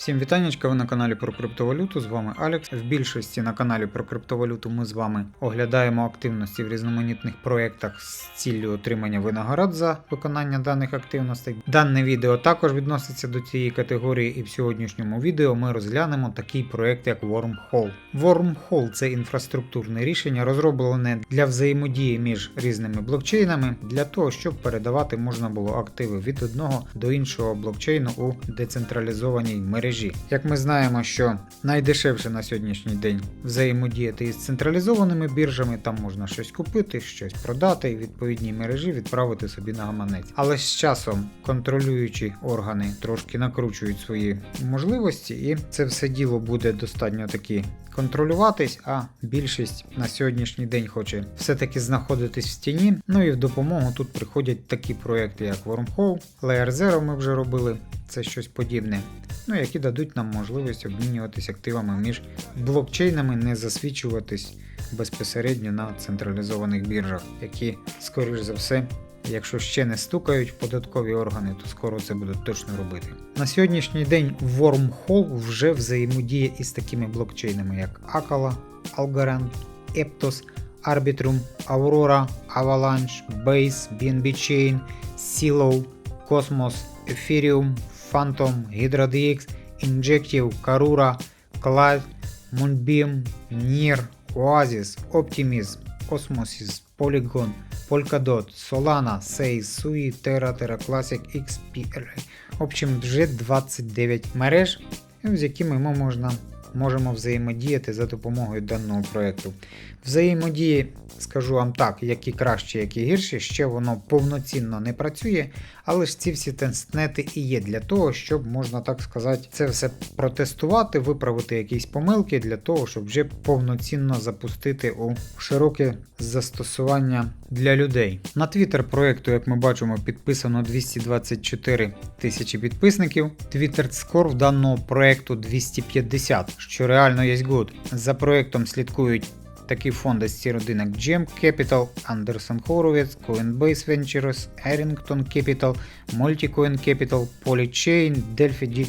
Всім вітаннячка, ви на каналі про криптовалюту. З вами Алекс. В більшості на каналі про криптовалюту ми з вами оглядаємо активності в різноманітних проєктах з ціллю отримання винагород за виконання даних активностей. Дане відео також відноситься до цієї категорії, і в сьогоднішньому відео ми розглянемо такий проєкт, як Wormhole. Wormhole – це інфраструктурне рішення, розроблене для взаємодії між різними блокчейнами для того, щоб передавати можна було активи від одного до іншого блокчейну у децентралізованій мережі. Як ми знаємо, що найдешевше на сьогоднішній день взаємодіяти із централізованими біржами, там можна щось купити, щось продати і відповідній мережі відправити собі на гаманець. Але з часом контролюючі органи трошки накручують свої можливості, і це все діло буде достатньо таки контролюватись, а більшість на сьогоднішній день хоче все-таки знаходитись в стіні. Ну і в допомогу тут приходять такі проекти, як Wormhole, Layer Zero ми вже робили, це щось подібне. Ну, які дадуть нам можливість обмінюватись активами між блокчейнами, не засвідчуватись безпосередньо на централізованих біржах, які, скоріш за все, Якщо ще не стукають в податкові органи, то скоро це будуть точно робити. На сьогоднішній день Wormhole вже взаємодіє із такими блокчейнами, як Acala, Algorand, Eptos, Arbitrum, Aurora, Avalanche, Base, BNB Chain, Silo, Cosmos, Ethereum, Phantom, HydraDX, Injective, Karura, Clyde, Moonbeam, Near, Oasis, Optimism, Osmosis, Polygon, Polkadot, Solana, Sei, Sui, Terra, Terra Classic, XPR. В общем, вже 29 мереж, з якими ми можна, можемо взаємодіяти за допомогою даного проєкту. Взаємодії, скажу вам так, які краще, які гірші, ще воно повноцінно не працює, але ж ці всі тестнети і є для того, щоб можна так сказати, це все протестувати, виправити якісь помилки для того, щоб вже повноцінно запустити у широке застосування для людей. На твіттер проекту, як ми бачимо, підписано 224 тисячі підписників. Твіттер скор в даного проекту 250, що реально є good. За проектом слідкують такі фонди з ці родини, як Gem Capital, Anderson Horowitz, Coinbase Ventures, Arrington Capital, Multicoin Capital, Polychain, Delphi D.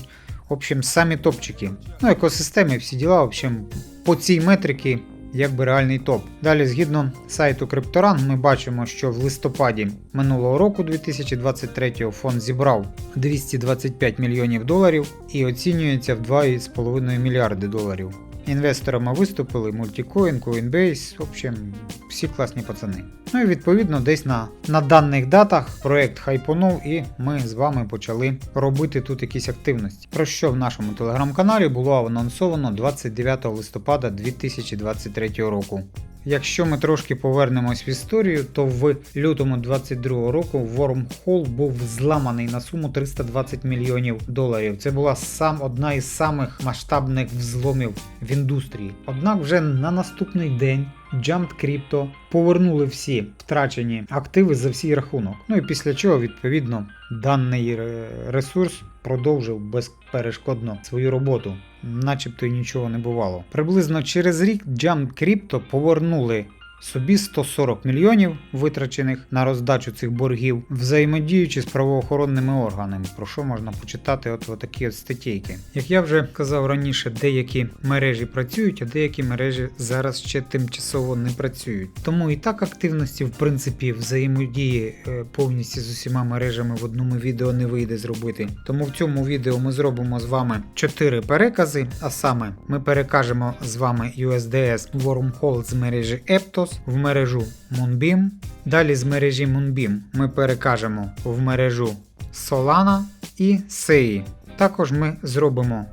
В общем, самі топчики. Ну, екосистеми, всі діла, в общем, по цій метрики якби реальний топ. Далі, згідно сайту Cryptoran, ми бачимо, що в листопаді минулого року 2023 фонд зібрав 225 мільйонів доларів і оцінюється в 2,5 мільярди доларів. Інвесторами виступили Multicoin, Coinbase, в общем, всі класні пацани. Ну і відповідно десь на, на даних датах проект хайпонув і ми з вами почали робити тут якісь активності. Про що в нашому телеграм-каналі було анонсовано 29 листопада 2023 року. Якщо ми трошки повернемось в історію, то в лютому 22 року Wormhole був зламаний на суму 320 мільйонів доларів. Це була сам одна із самих масштабних взломів в індустрії. Однак вже на наступний день Jumped Crypto повернули всі втрачені активи за всій рахунок. Ну і після чого, відповідно, даний ресурс продовжив безперешкодно свою роботу, начебто й нічого не бувало. Приблизно через рік Jump Crypto повернули собі 140 мільйонів витрачених на роздачу цих боргів, взаємодіючи з правоохоронними органами, про що можна почитати от, от такі от статейки. Як я вже казав раніше, деякі мережі працюють, а деякі мережі зараз ще тимчасово не працюють. Тому і так активності, в принципі, взаємодії е, повністю з усіма мережами в одному відео не вийде зробити. Тому в цьому відео ми зробимо з вами 4 перекази, а саме ми перекажемо з вами USDS Wormhole з мережі Eptos в мережу Moonbeam. Далі з мережі Moonbeam ми перекажемо в мережу Solana і SEI. Також ми зробимо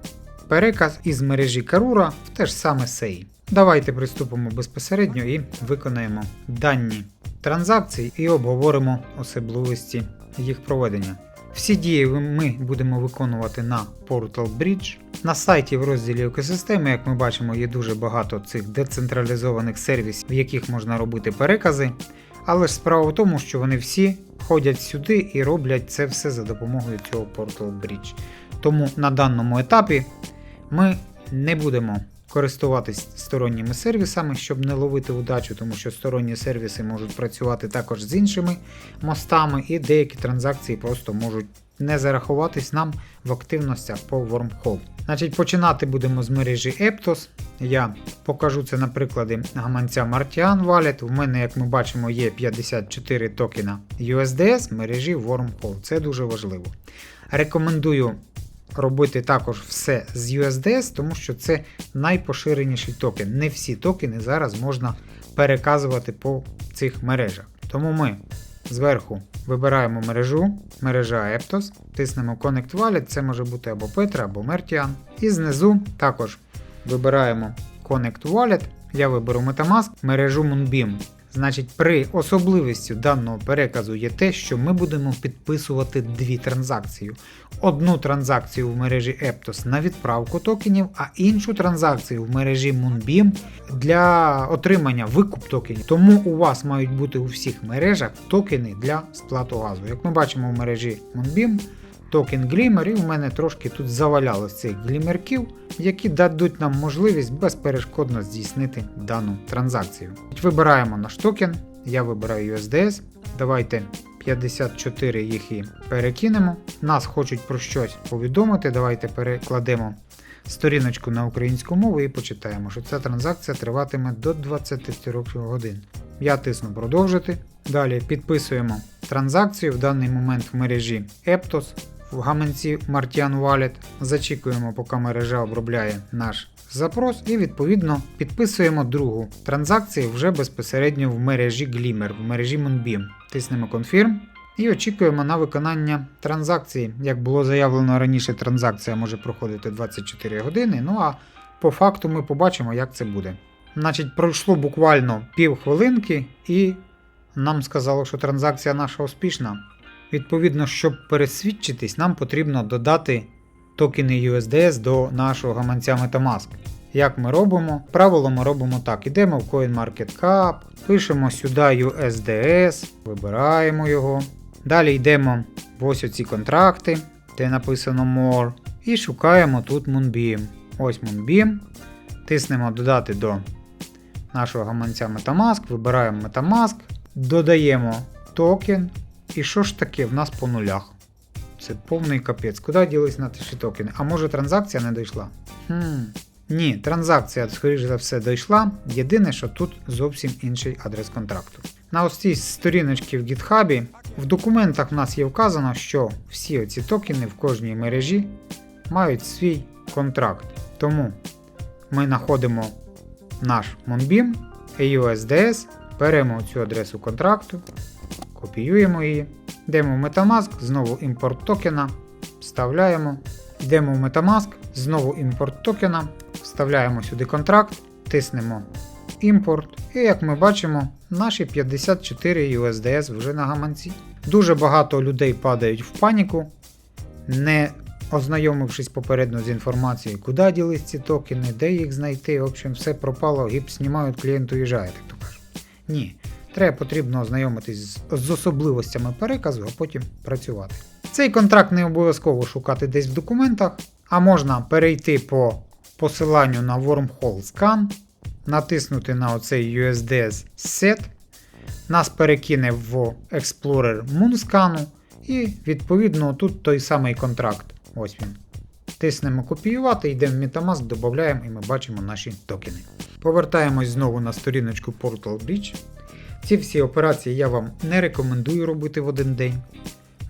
переказ із мережі Karura в те ж саме SEI. Давайте приступимо безпосередньо і виконаємо дані транзакції і обговоримо особливості їх проведення. Всі дії ми будемо виконувати на Portal Bridge. На сайті в розділі екосистеми, як ми бачимо, є дуже багато цих децентралізованих сервісів, в яких можна робити перекази. Але ж справа в тому, що вони всі ходять сюди і роблять це все за допомогою цього Portal Bridge. Тому на даному етапі ми не будемо користуватись сторонніми сервісами, щоб не ловити удачу, тому що сторонні сервіси можуть працювати також з іншими мостами, і деякі транзакції просто можуть не зарахуватись нам в активностях по Wormhole. Значить, починати будемо з мережі Eptos. Я покажу це на прикладі гаманця Martian Wallet. У мене, як ми бачимо, є 54 токена USDS мережі Wormhole. Це дуже важливо. Рекомендую робити також все з USDS, тому що це найпоширеніший токен. Не всі токени зараз можна переказувати по цих мережах. Тому ми зверху вибираємо мережу, мережа Eptos, тиснемо Connect Wallet, це може бути або Petra, або Mertian. І знизу також вибираємо Connect Wallet. Я виберу Metamask, мережу Moonbeam. Значить, при особливістю даного переказу є те, що ми будемо підписувати дві транзакції. Одну транзакцію в мережі Eptos на відправку токенів, а іншу транзакцію в мережі Moonbeam для отримання викуп токенів. Тому у вас мають бути у всіх мережах токени для сплату газу. Як ми бачимо в мережі Moonbeam, токен Glimmer, і в мене трошки тут завалялось цих глімерків, які дадуть нам можливість безперешкодно здійснити дану транзакцію. Вибираємо наш токен, я вибираю USDS. Давайте 54 їх і перекинемо. Нас хочуть про щось повідомити. Давайте перекладемо сторіночку на українську мову і почитаємо, що ця транзакція триватиме до 24 годин. Я тисну продовжити. Далі підписуємо транзакцію в даний момент в мережі Eptos в гаманці Martian Wallet. Зачікуємо, поки мережа обробляє наш запрос, і відповідно підписуємо другу транзакцію вже безпосередньо в мережі Glimmer, в мережі Moonbeam. Тиснемо Confirm. І очікуємо на виконання транзакції. Як було заявлено раніше, транзакція може проходити 24 години. Ну а по факту ми побачимо, як це буде. Значить, пройшло буквально пів хвилинки, і нам сказало, що транзакція наша успішна. Відповідно, щоб пересвідчитись, нам потрібно додати токени USDS до нашого гаманця Metamask. Як ми робимо? Правило ми робимо так: ідемо в CoinMarketCap, пишемо сюди USDS, вибираємо його. Далі йдемо в ось оці контракти, де написано More, і шукаємо тут Moonbeam. Ось Moonbeam. Тиснемо додати до нашого гаманця Metamask, вибираємо Metamask, додаємо токен. І що ж таке в нас по нулях? Це повний капець. Куди ділись наші токени? А може транзакція не дійшла? Хм. Ні, транзакція, скоріш за все, дійшла. Єдине, що тут зовсім інший адрес контракту. На ось цій сторіночці в GitHub в документах в нас є вказано, що всі оці токени в кожній мережі мають свій контракт. Тому ми знаходимо наш Moonbeam, AUSDS, беремо цю адресу контракту, копіюємо її, йдемо в Metamask, знову імпорт токена, вставляємо, йдемо в Metamask, знову імпорт токена, вставляємо сюди контракт, тиснемо імпорт, і як ми бачимо, наші 54 USDS вже на гаманці. Дуже багато людей падають в паніку, не ознайомившись попередньо з інформацією, куди ділись ці токени, де їх знайти. В общем, все пропало, гіп знімають, клієнт уїжджає, так то кажуть. Ні. Треба потрібно ознайомитись з, особливостями переказу, а потім працювати. Цей контракт не обов'язково шукати десь в документах, а можна перейти по посиланню на Wormhole Scan, натиснути на оцей USDS Set, нас перекине в Explorer Moonscan, і відповідно тут той самий контракт. Ось він. Тиснемо копіювати, йдемо в Metamask, додаємо і ми бачимо наші токени. Повертаємось знову на сторіночку Portal Bridge. Ці всі операції я вам не рекомендую робити в один день.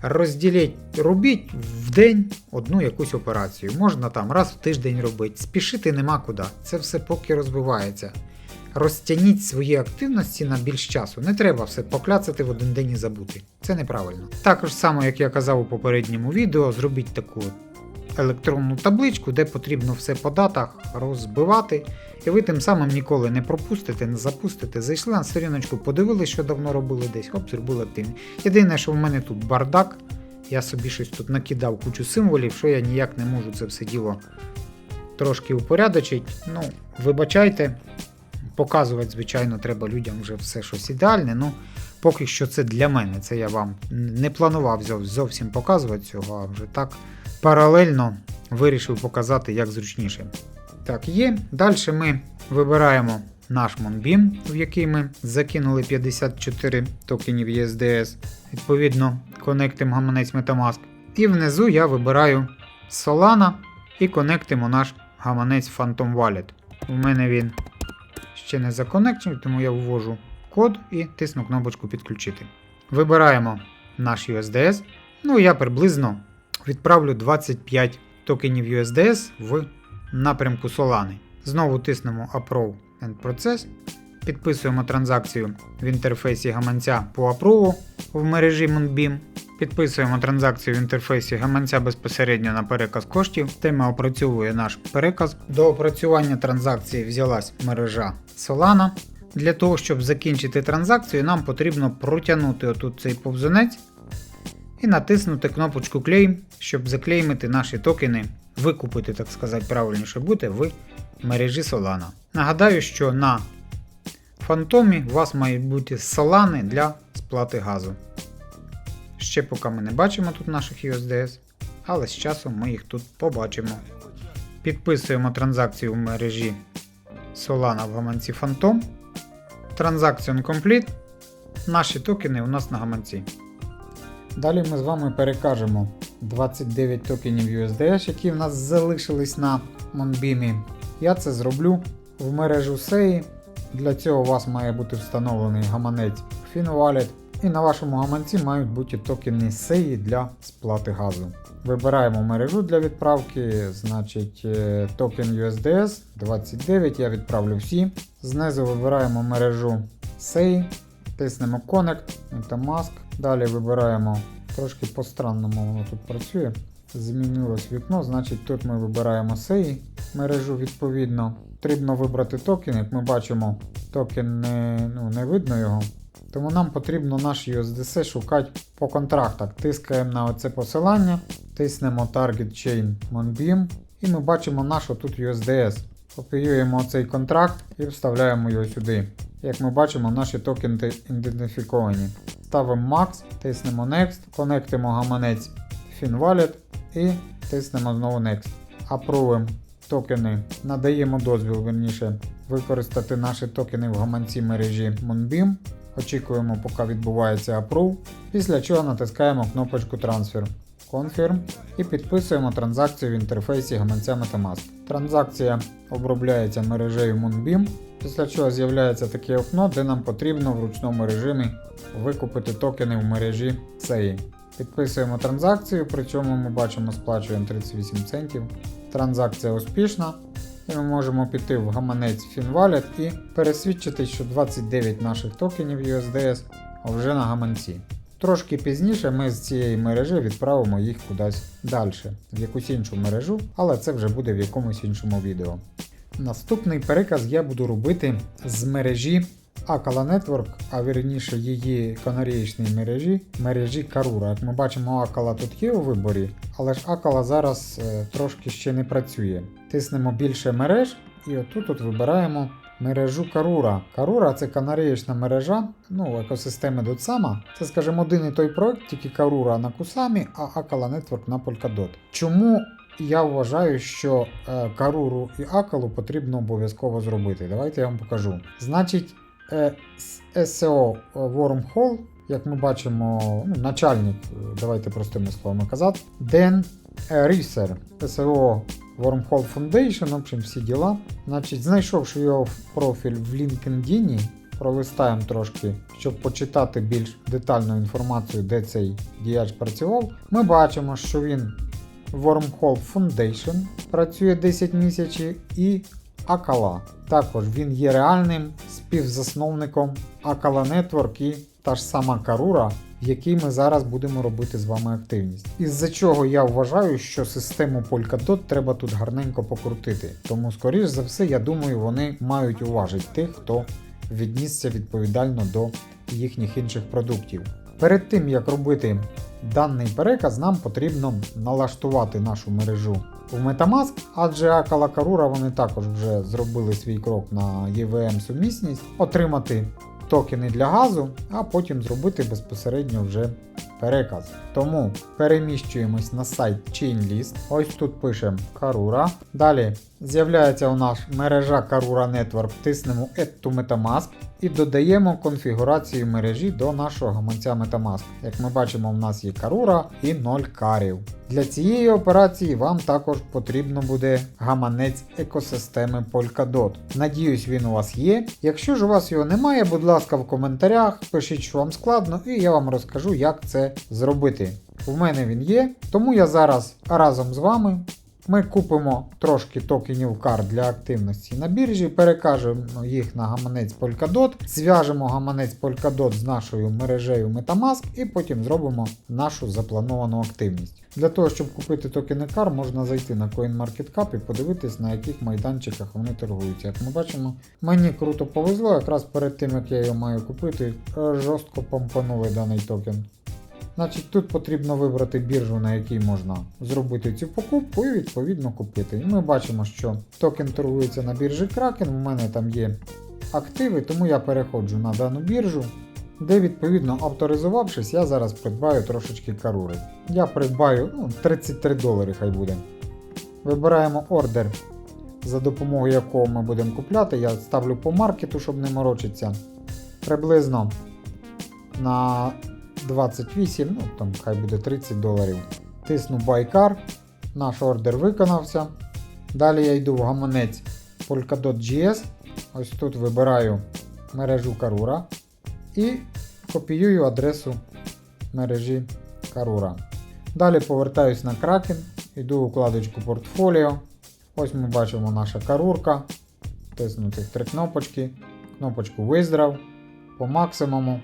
Розділіть, робіть в день одну якусь операцію. Можна там раз в тиждень робити, спішити нема куди. Це все поки розвивається. Розтягніть свої активності на більш часу. Не треба все покляцати в один день і забути. Це неправильно. Також само, як я казав у попередньому відео, зробіть таку електронну табличку, де потрібно все по датах розбивати, і ви тим самим ніколи не пропустите, не запустите. Зайшли на сторіночку, подивилися, що давно робили десь, хоп, зробили активні. Єдине, що в мене тут бардак, я собі щось тут накидав кучу символів, що я ніяк не можу це все діло трошки упорядочити. Ну, вибачайте, показувати, звичайно, треба людям вже все щось ідеальне. Ну, поки що це для мене. Це я вам не планував зовсім показувати цього, а вже так паралельно вирішив показати, як зручніше. Так, є. Далі ми вибираємо наш Monbeam, в який ми закинули 54 токенів USDS. Відповідно, конектимо гаманець Metamask. І внизу я вибираю Solana і конектимо наш гаманець Phantom Wallet. У мене він ще не законекчений, тому я ввожу код і тисну кнопочку підключити. Вибираємо наш USDS. Ну, я приблизно відправлю 25 токенів USDS в напрямку Solana. Знову тиснемо Approve and Process. Підписуємо транзакцію в інтерфейсі гаманця по Approve в мережі Moonbeam. Підписуємо транзакцію в інтерфейсі гаманця безпосередньо на переказ коштів. Тема опрацьовує наш переказ. До опрацювання транзакції взялась мережа Solana. Для того, щоб закінчити транзакцію, нам потрібно протягнути отут цей повзунець і натиснути кнопочку Claim, щоб заклеймити наші токени, викупити, так сказати, правильніше буде в мережі Solana. Нагадаю, що на фантомі у вас мають бути Solana для сплати газу. Ще поки ми не бачимо тут наших USDS, але з часом ми їх тут побачимо. Підписуємо транзакцію в мережі Solana в гаманці Phantom. Transaction Complete. Наші токени у нас на гаманці. Далі ми з вами перекажемо 29 токенів USDS, які в нас залишились на Monbeam. Я це зроблю в мережу SEI. Для цього у вас має бути встановлений гаманець FinWallet. І на вашому гаманці мають бути токени SEI для сплати газу. Вибираємо мережу для відправки, значить е, токен USDS 29, я відправлю всі. Знизу вибираємо мережу SEI, тиснемо Connect, Metamask. Далі вибираємо трошки по-странному воно тут працює. Змінилось вікно, значить тут ми вибираємо SEI мережу відповідно. Потрібно вибрати токен, як ми бачимо, токен не, ну, не видно його. Тому нам потрібно наш USDC шукати по контрактах. Тискаємо на оце посилання, тиснемо Target Chain Monbeam і ми бачимо наш тут USDS. Копіюємо цей контракт і вставляємо його сюди. Як ми бачимо, наші токени ідентифіковані. Ставимо Max, тиснемо Next, конектимо гаманець FinWallet і тиснемо знову Next. Апрувимо токени, надаємо дозвіл верніше використати наші токени в гаманці мережі Moonbeam. Очікуємо, поки відбувається Approve, після чого натискаємо кнопочку Transfer. Confirm і підписуємо транзакцію в інтерфейсі гаманця Metamask. Транзакція обробляється мережею Moonbeam, після чого з'являється таке окно, де нам потрібно в ручному режимі викупити токени в мережі SEI. Підписуємо транзакцію, причому ми бачимо сплачуємо 38 центів. Транзакція успішна. І ми можемо піти в гаманець FinWallet і пересвідчити, що 29 наших токенів USDS вже на гаманці. Трошки пізніше ми з цієї мережі відправимо їх кудись далі, в якусь іншу мережу, але це вже буде в якомусь іншому відео. Наступний переказ я буду робити з мережі Akala Network, а вірніше її канарієчної мережі, мережі Karura. Як ми бачимо, Akala тут є у виборі, але ж Akala зараз е, трошки ще не працює. Тиснемо більше мереж і отут от вибираємо мережу Karura. Karura це канарієчна мережа, ну, екосистеми Dotsama. Це, скажімо, один і той проект, тільки Karura на Kusami, а Akala Network на Polkadot. Чому я вважаю, що е, Каруру і Акалу потрібно обов'язково зробити. Давайте я вам покажу. Значить, е, с- SEO Wormhole, як ми бачимо, ну, начальник, е, давайте простими словами казати, Ден Рісер, SEO Wormhole Foundation, в общем, всі діла. Значить, знайшовши його профіль в LinkedIn, пролистаємо трошки, щоб почитати більш детальну інформацію, де цей діяч працював, ми бачимо, що він Wormhole Foundation працює 10 місяців і Акала. Також він є реальним співзасновником Акала Network і та ж сама Карура, в якій ми зараз будемо робити з вами активність. Із-за чого я вважаю, що систему Polkadot треба тут гарненько покрутити. Тому, скоріш за все, я думаю, вони мають уважити тих, хто віднісся відповідально до їхніх інших продуктів. Перед тим як робити даний переказ, нам потрібно налаштувати нашу мережу в Metamask, адже Akala Karura вони також вже зробили свій крок на EVM сумісність, отримати токени для газу, а потім зробити безпосередньо вже переказ. Тому переміщуємось на сайт ChainList. Ось тут пишемо Karura. Далі з'являється у нас мережа Karura Network, тиснемо Add to Metamask і додаємо конфігурацію мережі до нашого гаманця Metamask. Як ми бачимо, у нас є Karura і 0 карів. Для цієї операції вам також потрібно буде гаманець екосистеми Polkadot. Надіюсь, він у вас є. Якщо ж у вас його немає, будь ласка, в коментарях пишіть, що вам складно, і я вам розкажу, як це зробити. У мене він є, тому я зараз разом з вами ми купимо трошки токенів CAR для активності на біржі, перекажемо їх на гаманець Polkadot, зв'яжемо гаманець Polkadot з нашою мережею Metamask і потім зробимо нашу заплановану активність. Для того, щоб купити токени CAR, можна зайти на CoinMarketCap і подивитись, на яких майданчиках вони торгуються. Як ми бачимо, мені круто повезло, якраз перед тим як я його маю купити, жорстко помпанули даний токен. Значить, тут потрібно вибрати біржу, на якій можна зробити цю покупку і відповідно купити. І ми бачимо, що токен торгується на біржі Kraken, у мене там є активи, тому я переходжу на дану біржу, де відповідно авторизувавшись, я зараз придбаю трошечки карури. Я придбаю ну, 33 долари, хай буде. Вибираємо ордер, за допомогою якого ми будемо купляти. Я ставлю по маркету, щоб не морочитися. Приблизно на 28, ну там хай буде 30 доларів. Тисну Car, наш ордер виконався. Далі я йду в гаманець Polkadot.js. Ось тут вибираю мережу Karura і копіюю адресу мережі Karura. Далі повертаюсь на Kraken, йду у вкладочку портфоліо. Ось ми бачимо наша карурка. Тиснути три кнопочки, кнопочку Withdraw по максимуму.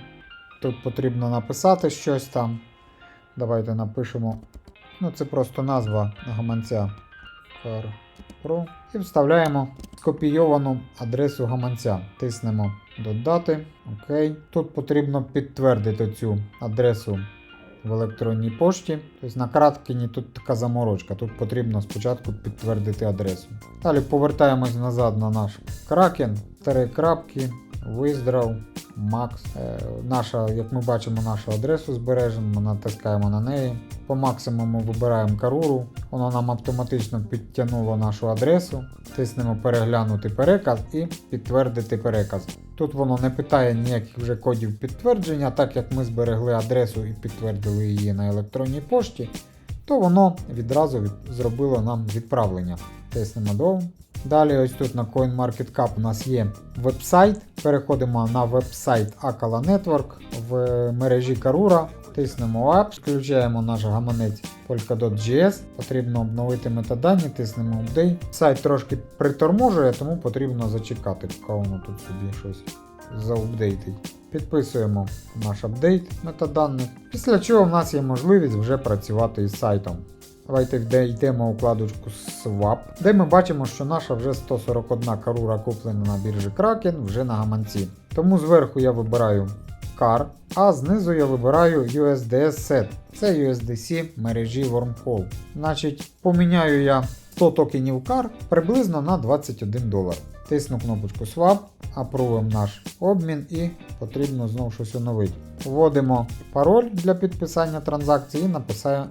Тут потрібно написати щось там. Давайте напишемо. Ну, це просто назва гаманця CarPro. І вставляємо скопійовану адресу гаманця. Тиснемо додати. Окей. Тут потрібно підтвердити цю адресу в електронній пошті. Тобто на Краткіні тут така заморочка. Тут потрібно спочатку підтвердити адресу. Далі повертаємось назад на наш Kraken. Три крапки. Withdraw. Max. Е, наша, як ми бачимо, нашу адресу збережемо, натискаємо на неї. По максимуму вибираємо каруру. Воно нам автоматично підтягнуло нашу адресу. Тиснемо переглянути переказ і підтвердити переказ. Тут воно не питає ніяких вже кодів підтвердження, так як ми зберегли адресу і підтвердили її на електронній пошті, то воно відразу від... зробило нам відправлення. Тиснемо до. Далі ось тут на CoinMarketCap у нас є веб-сайт. Переходимо на веб-сайт Akala Network в мережі Karura. Тиснемо Apps, включаємо наш гаманець Polkadot.js. Потрібно обновити метадані, тиснемо Update. Сайт трошки приторможує, тому потрібно зачекати, поки воно тут собі щось заупдейтить. Підписуємо наш апдейт метаданих. Після чого в нас є можливість вже працювати із сайтом. Давайте йдемо у вкладочку Swap, де ми бачимо, що наша вже 141 карура куплена на біржі Kraken вже на гаманці. Тому зверху я вибираю CAR, а знизу я вибираю USDS Set. Це USDC мережі Wormhole. Значить, поміняю я 100 токенів CAR приблизно на 21 долар. Тисну кнопочку Swap, апрувуємо наш обмін і потрібно знову щось оновити. Вводимо пароль для підписання транзакції і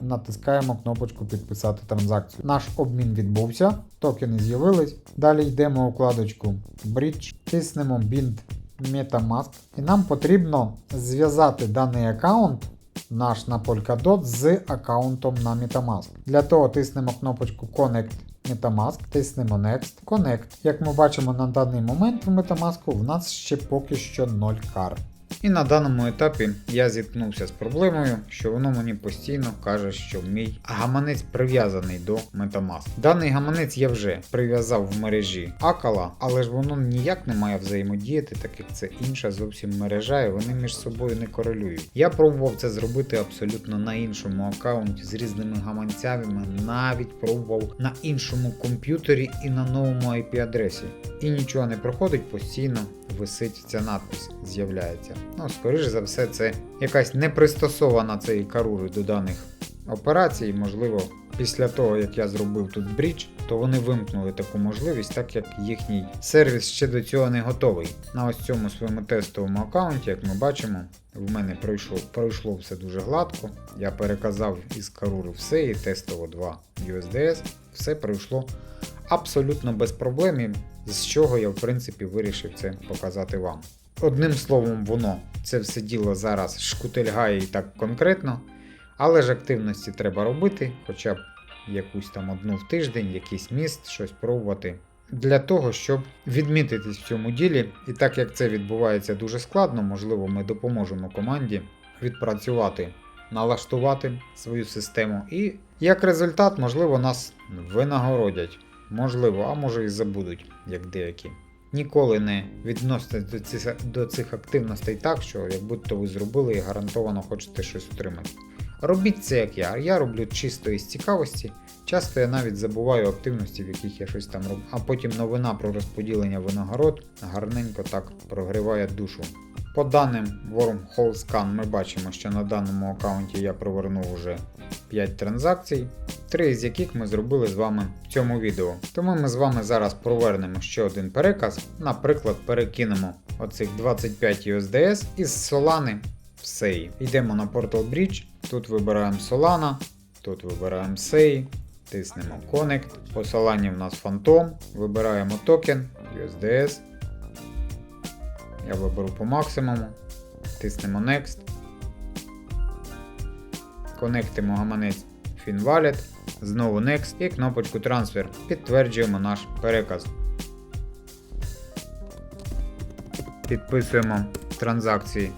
натискаємо кнопочку Підписати транзакцію. Наш обмін відбувся, токени з'явились. Далі йдемо у вкладочку Bridge, тиснемо Bind Metamask і нам потрібно зв'язати даний аккаунт наш на Polkadot з аккаунтом на Metamask. Для того тиснемо кнопочку Connect Metamask, тиснемо Next, Connect. Як ми бачимо на даний момент в Metamask в нас ще поки що 0 кар. І на даному етапі я зіткнувся з проблемою, що воно мені постійно каже, що мій гаманець прив'язаний до Metamask. Даний гаманець я вже прив'язав в мережі Акала, але ж воно ніяк не має взаємодіяти, так як це інша зовсім мережа, і вони між собою не корелюють. Я пробував це зробити абсолютно на іншому аккаунті з різними гаманцями, навіть пробував на іншому комп'ютері і на новому IP-адресі. І нічого не проходить, постійно висить ця надпись, з'являється. Ну, скоріш за все, це якась не пристосована цієї карури до даних операцій, можливо, Після того, як я зробив тут брідж, то вони вимкнули таку можливість, так як їхній сервіс ще до цього не готовий. На ось цьому своєму тестовому аккаунті, як ми бачимо, в мене пройшло, пройшло все дуже гладко. Я переказав із Карури все і тестово 2 USDS. Все пройшло абсолютно без проблем, з чого я в принципі вирішив це показати вам. Одним словом, воно це все діло зараз шкутельгає і так конкретно, але ж активності треба робити, хоча б якусь там одну в тиждень, якийсь міст, щось пробувати. Для того, щоб відмітитись в цьому ділі, і так як це відбувається дуже складно, можливо, ми допоможемо команді відпрацювати, налаштувати свою систему, і як результат, можливо, нас винагородять. Можливо, а може і забудуть, як деякі. Ніколи не відноситесь до цих, до цих активностей так, що як будто ви зробили і гарантовано хочете щось отримати. Робіть це як я. Я роблю чисто із цікавості. Часто я навіть забуваю активності, в яких я щось там роблю. А потім новина про розподілення винагород гарненько так прогріває душу. По даним Wormhole Scan ми бачимо, що на даному аккаунті я провернув уже 5 транзакцій, 3 з яких ми зробили з вами в цьому відео. Тому ми з вами зараз провернемо ще один переказ. Наприклад, перекинемо оцих 25 USDS із Solana в SEI. Йдемо на Portal Bridge, тут вибираємо Solana, тут вибираємо SEI, тиснемо Connect. По Solana в нас Phantom, вибираємо токен USDS. Я виберу по максимуму, тиснемо Next. Конектимо гаманець FinWallet, знову Next і кнопочку Transfer. Підтверджуємо наш переказ. Підписуємо транзакції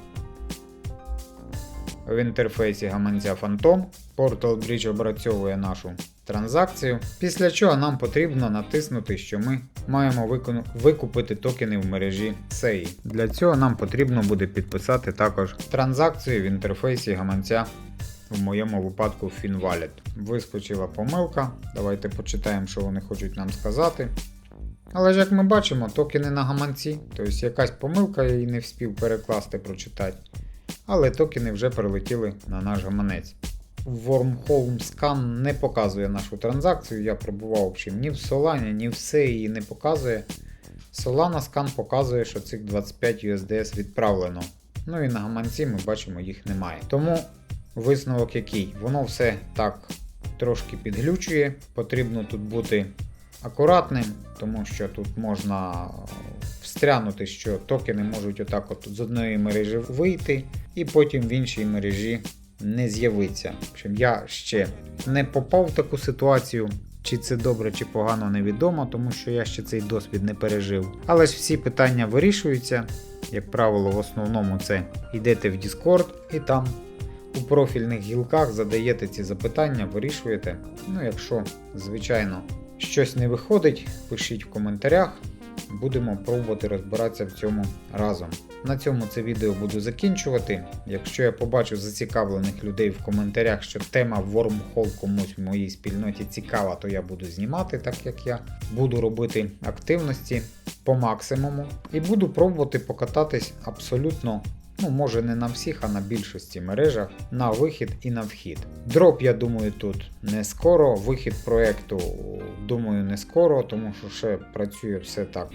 в інтерфейсі гаманця Phantom. Portal Bridge обрацьовує нашу транзакцію, після чого нам потрібно натиснути, що ми маємо викупити токени в мережі SEI. Для цього нам потрібно буде підписати також транзакцію в інтерфейсі гаманця. В моєму випадку FinWallet. Вискочила помилка. Давайте почитаємо, що вони хочуть нам сказати. Але ж як ми бачимо, токени на гаманці, тобто якась помилка я її не вспів перекласти, прочитати. Але токени вже прилетіли на наш гаманець. Wormhole Scan не показує нашу транзакцію. Я пробував в ні в Solana, ні все її не показує. Solana Scan показує, що цих 25 USDS відправлено. Ну і на гаманці ми бачимо, їх немає. Тому висновок який? Воно все так трошки підглючує. Потрібно тут бути акуратним, тому що тут можна е, встрянути, що токени можуть отак от з одної мережі вийти, і потім в іншій мережі не з'явиться. Я ще не попав в таку ситуацію. Чи це добре, чи погано, невідомо, тому що я ще цей досвід не пережив. Але ж всі питання вирішуються. Як правило, в основному це йдете в Discord і там у профільних гілках задаєте ці запитання, вирішуєте. Ну, якщо, звичайно, щось не виходить, пишіть в коментарях. Будемо пробувати розбиратися в цьому разом. На цьому це відео буду закінчувати. Якщо я побачу зацікавлених людей в коментарях, що тема Wormhole комусь в моїй спільноті цікава, то я буду знімати, так як я буду робити активності по максимуму. І буду пробувати покататись абсолютно ну може не на всіх, а на більшості мережах, на вихід і на вхід. Дроп, я думаю, тут не скоро. Вихід проекту, думаю, не скоро, тому що ще працює все так.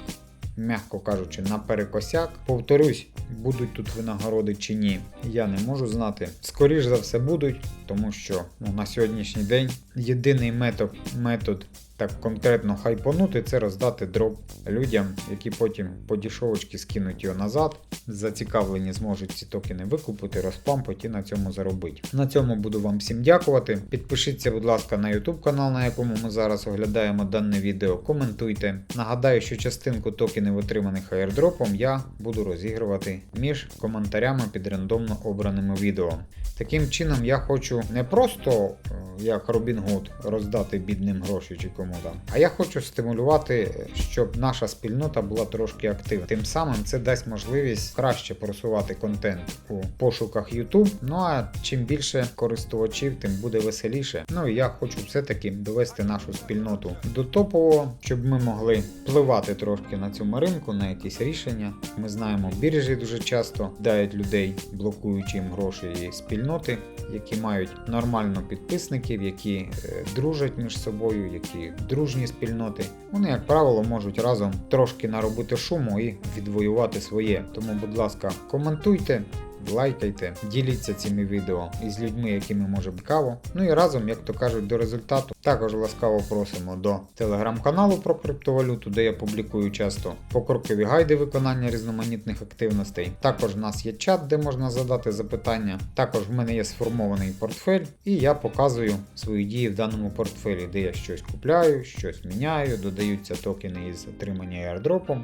М'яко кажучи, наперекосяк. Повторюсь, будуть тут винагороди чи ні, я не можу знати. Скоріш за все будуть, тому що ну, на сьогоднішній день єдиний метод, метод так конкретно хайпонути це роздати дроп людям, які потім по дішовочки скинуть його назад. Зацікавлені зможуть ці токени викупити, розпампити і на цьому заробити. На цьому буду вам всім дякувати. Підпишіться, будь ласка, на YouTube канал, на якому ми зараз оглядаємо дане відео. Коментуйте. Нагадаю, що частинку токенів, отриманих аірдропом, я буду розігрувати між коментарями під рандомно обраними відео. Таким чином, я хочу не просто е, як Робін Гуд роздати бідним гроші чи кому там, а я хочу стимулювати, щоб наша спільнота була трошки активна. Тим самим це дасть можливість краще просувати контент у пошуках YouTube. Ну а чим більше користувачів, тим буде веселіше. Ну і я хочу все-таки довести нашу спільноту до топового, щоб ми могли впливати трошки на цьому ринку, на якісь рішення. Ми знаємо, біржі дуже часто дають людей, блокуючи їм гроші і спільноти, які мають нормально підписників, які дружать між собою, які дружні спільноти, вони, як правило, можуть разом трошки наробити шуму і відвоювати своє. Тому, будь ласка, коментуйте. Лайкайте, діліться цими відео із людьми, якими може цікаво. Ну і разом, як то кажуть, до результату. Також ласкаво просимо до телеграм-каналу про криптовалюту, де я публікую часто покрокові гайди виконання різноманітних активностей. Також в нас є чат, де можна задати запитання. Також в мене є сформований портфель, і я показую свої дії в даному портфелі, де я щось купляю, щось міняю, додаються токени із отримання airdropом.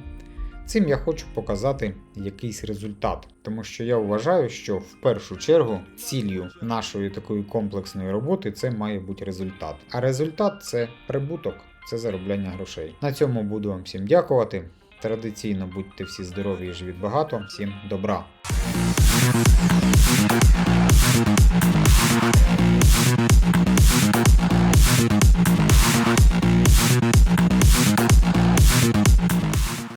Цим я хочу показати якийсь результат, тому що я вважаю, що в першу чергу ціллю нашої такої комплексної роботи це має бути результат. А результат це прибуток, це заробляння грошей. На цьому буду вам всім дякувати. Традиційно будьте всі здорові і живіть багато. Всім добра!